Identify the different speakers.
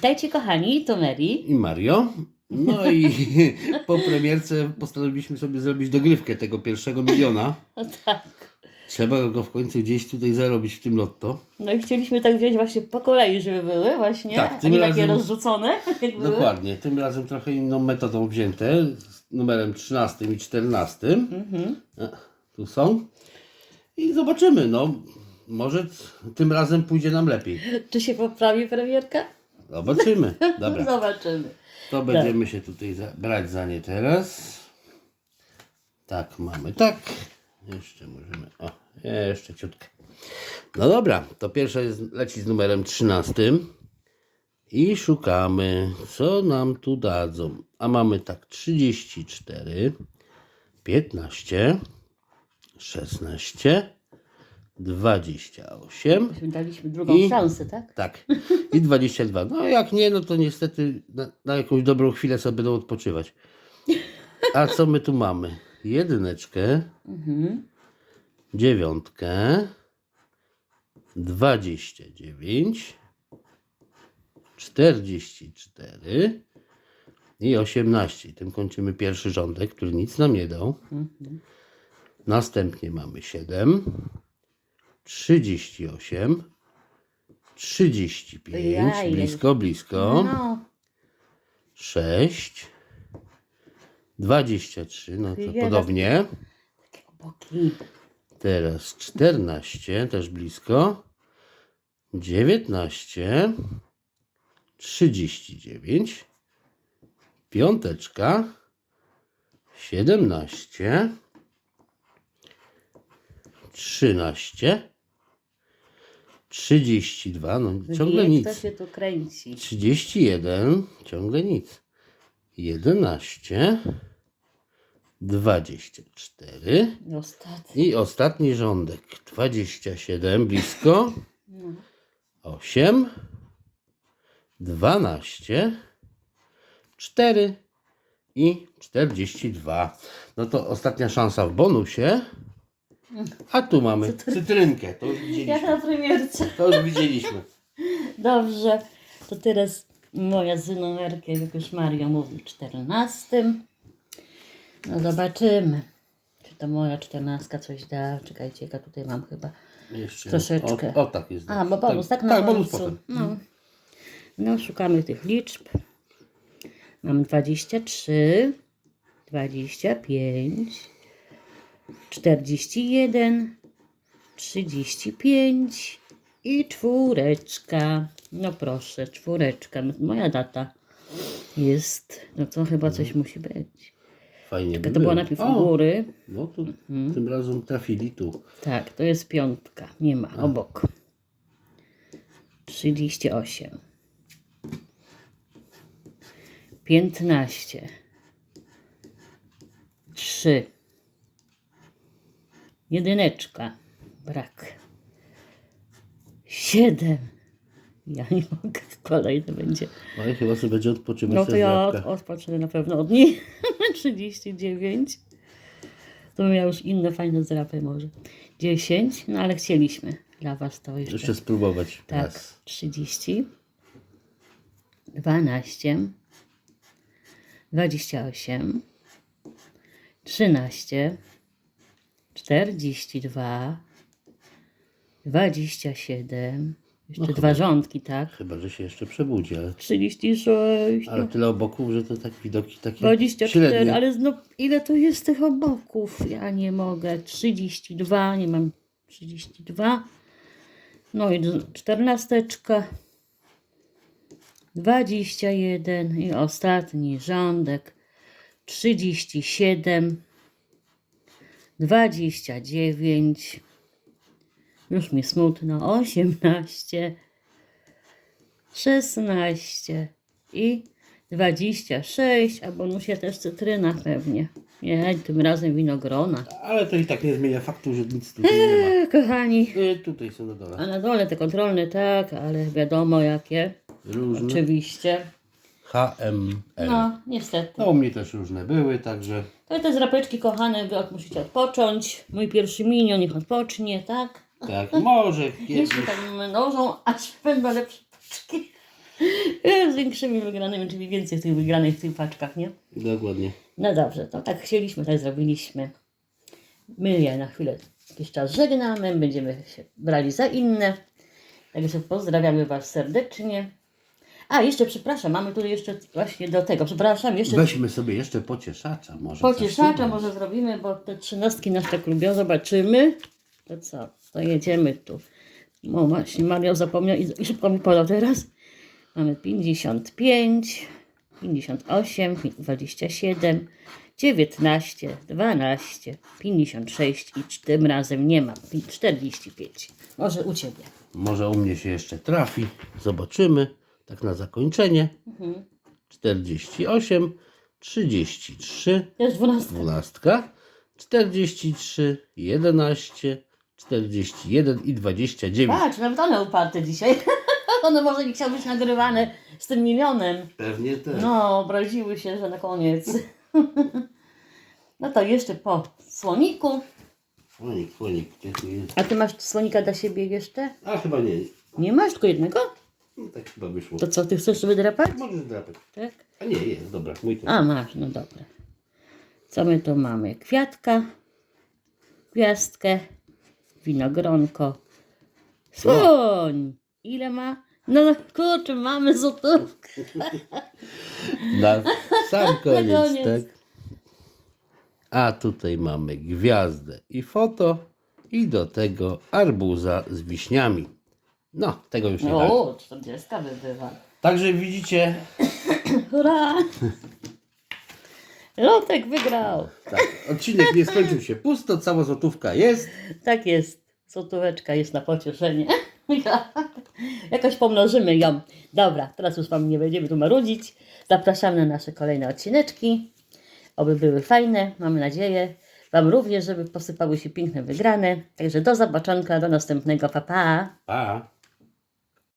Speaker 1: Witajcie kochani, to Mary.
Speaker 2: i Mario. No i po premierce postanowiliśmy sobie zrobić dogrywkę tego pierwszego miliona.
Speaker 1: No tak.
Speaker 2: Trzeba go w końcu gdzieś tutaj zarobić w tym lotto.
Speaker 1: No i chcieliśmy tak wziąć właśnie po kolei, żeby były właśnie,
Speaker 2: Tak,
Speaker 1: a
Speaker 2: tym
Speaker 1: nie takie
Speaker 2: razem-
Speaker 1: rozrzucone, jak były.
Speaker 2: Dokładnie. Tym razem trochę inną metodą wzięte. Z numerem 13 i 14.
Speaker 1: Mhm.
Speaker 2: E, Tu są. I zobaczymy. No, może t- tym razem pójdzie nam lepiej.
Speaker 1: Czy się poprawi premierka?
Speaker 2: Zobaczymy. Dobra.
Speaker 1: Zobaczymy.
Speaker 2: To będziemy się tutaj za, brać za nie teraz. Tak, mamy tak. Jeszcze możemy. O, jeszcze ciutkę. No dobra, to pierwsza jest, leci z numerem 13. I szukamy, co nam tu dadzą. A mamy tak 34, 15, 16, 28.
Speaker 1: Myśmy daliśmy drugą
Speaker 2: I-
Speaker 1: szansę, tak?
Speaker 2: Tak. I 22. No jak nie, no to niestety na, na jakąś dobrą chwilę sobie będą odpoczywać. A co my tu mamy? Jedyneczkę,
Speaker 1: Mhm.
Speaker 2: dziewiątkę, 29, 44 i 18. I tym kończymy pierwszy rządek, który nic nam nie dał.
Speaker 1: Mhm.
Speaker 2: Następnie mamy 7, 38, 35,
Speaker 1: Ojej.
Speaker 2: blisko, blisko,
Speaker 1: No,
Speaker 2: 6, 23, no to
Speaker 1: Jeden.
Speaker 2: podobnie.
Speaker 1: takie boki.
Speaker 2: Teraz 14, też blisko, 19, 39, piąteczka, 17, 13, 32, no ciągle
Speaker 1: Jak
Speaker 2: nic.
Speaker 1: się tu kręci?
Speaker 2: 31, ciągle nic. 11, 24
Speaker 1: Ostatni.
Speaker 2: i ostatni rządek. 27, blisko.
Speaker 1: No.
Speaker 2: 8, 12, 4 i 42. No to ostatnia szansa w bonusie. A tu mamy cytrynkę. To już
Speaker 1: Jak
Speaker 2: widzieliśmy.
Speaker 1: na premierce.
Speaker 2: To już widzieliśmy.
Speaker 1: Dobrze, to teraz moja z numerkiem, jak już Mario mówi, 14. No zobaczymy, czy to moja czternastka coś da. Czekajcie, ja tutaj mam chyba.
Speaker 2: Jeszcze.
Speaker 1: Troszeczkę.
Speaker 2: O, o tak jest.
Speaker 1: A, bo bonus, tak, na
Speaker 2: tak, bonus
Speaker 1: końcu.
Speaker 2: potem.
Speaker 1: No. no, szukamy tych liczb. Mam 23, 25, 41, 35 i czwóreczka. No proszę, czwóreczka. Moja data jest, no to chyba coś musi być.
Speaker 2: Fajnie. by
Speaker 1: To było
Speaker 2: było.
Speaker 1: najpierw
Speaker 2: O,
Speaker 1: u góry.
Speaker 2: No tu tym razem trafili tu.
Speaker 1: Tak, to jest piątka. Nie ma, obok. 38. 15. 3. Jedyneczka. Brak. 7. Ja nie mogę, kolejny będzie.
Speaker 2: No i chyba sobie będzie odpoczywać
Speaker 1: No
Speaker 2: no
Speaker 1: to ja od, odpocznę na pewno od niej. 39. To bym miał już inne fajne zrapy może. 10, no ale chcieliśmy dla Was to jeszcze.
Speaker 2: Jeszcze spróbować.
Speaker 1: tak,
Speaker 2: Raz.
Speaker 1: 30. 12. 28. 13. 42. 27. Jeszcze
Speaker 2: No
Speaker 1: dwa rządki, tak?
Speaker 2: Chyba, że się jeszcze przebudzi, ale,
Speaker 1: 36.
Speaker 2: ale tyle oboków, że to tak widoki takie
Speaker 1: 24,
Speaker 2: średnie.
Speaker 1: ale no, ile to jest tych oboków? Ja nie mogę. 32, nie mam 32. No i d- czternasteczka. 21 i ostatni rządek. 37. 29. Już mi smutno. 18. 16 i 26, a bonusie też cytryna pewnie. Nie, tym razem winogrona.
Speaker 2: Ale to i tak nie zmienia faktu, że nic tutaj nie ma.
Speaker 1: E, kochani,
Speaker 2: Y, tutaj są na dole.
Speaker 1: a na dole te kontrolne tak, ale wiadomo jakie.
Speaker 2: Różne.
Speaker 1: Oczywiście.
Speaker 2: HML. No.
Speaker 1: No, niestety.
Speaker 2: u mnie też różne były, także
Speaker 1: To te zrapeczki kochane, wy od- musicie odpocząć. Mój pierwszy minion niech odpocznie, tak?
Speaker 2: tak, może
Speaker 1: Jeśli
Speaker 2: kiedyś.
Speaker 1: tak mnożą, aż będą lepsze paczki. Z większymi wygranymi, czyli więcej tych wygranych w tych paczkach, nie?
Speaker 2: Dokładnie.
Speaker 1: No dobrze, to tak chcieliśmy, tak zrobiliśmy. My je na chwilę, jakiś czas żegnamy, będziemy się brali za inne. Także pozdrawiamy Was serdecznie. A, jeszcze przepraszam, mamy tu jeszcze właśnie do tego, przepraszam, jeszcze
Speaker 2: Weźmy sobie jeszcze pocieszacza. Może coś
Speaker 1: pocieszacza może zrobimy, bo te trzynastki nas tak lubią, zobaczymy. To co, to jedziemy tu. O właśnie, Mario zapomniał i, i szybko mi podał teraz. Mamy 55, 58, 27, 19, 12, 56 i tym razem nie ma. 45. Może u Ciebie.
Speaker 2: Może u mnie się jeszcze trafi. Zobaczymy. Tak na zakończenie. 48, 33,
Speaker 1: To jest 12.
Speaker 2: 12, 43, 11, 41 i 29.
Speaker 1: Patrz, nawet one uparte dzisiaj. one może nie chciały być nagrywane z tym milionem.
Speaker 2: Pewnie tak.
Speaker 1: No, obraziły się, że na koniec. no to jeszcze po słoniku.
Speaker 2: Słonik, słonik, gdzie tu jest?
Speaker 1: A ty masz słonika dla siebie jeszcze?
Speaker 2: A chyba nie.
Speaker 1: Nie masz tylko jednego?
Speaker 2: No, tak chyba wyszło.
Speaker 1: To co, ty chcesz sobie drapać?
Speaker 2: Możesz drapać.
Speaker 1: Tak?
Speaker 2: A nie, jest, dobra, mój to.
Speaker 1: A, masz, no dobra. Co my tu mamy? Kwiatka, gwiazdkę, winogronko, słoń. Ile ma? No kurczę, mamy złotówkę.
Speaker 2: Na sam koniec,
Speaker 1: koniec.
Speaker 2: tak? A tutaj mamy gwiazdę i foto i do tego arbuza z wiśniami. No, tego już nie da.
Speaker 1: O, 40 by była.
Speaker 2: Także widzicie,
Speaker 1: Hurra! Lotek wygrał.
Speaker 2: tak, odcinek nie skończył się pusto, cała złotówka jest.
Speaker 1: Tak jest. Złotóweczka jest na pocieszenie. Jakoś pomnożymy ją. Dobra, teraz już Wam nie będziemy tu marudzić. Zapraszamy na nasze kolejne odcineczki. Oby były fajne, mamy nadzieję. Wam również, żeby posypały się piękne wygrane. Także do zobaczonka, do następnego. Pa, pa.
Speaker 2: Pa!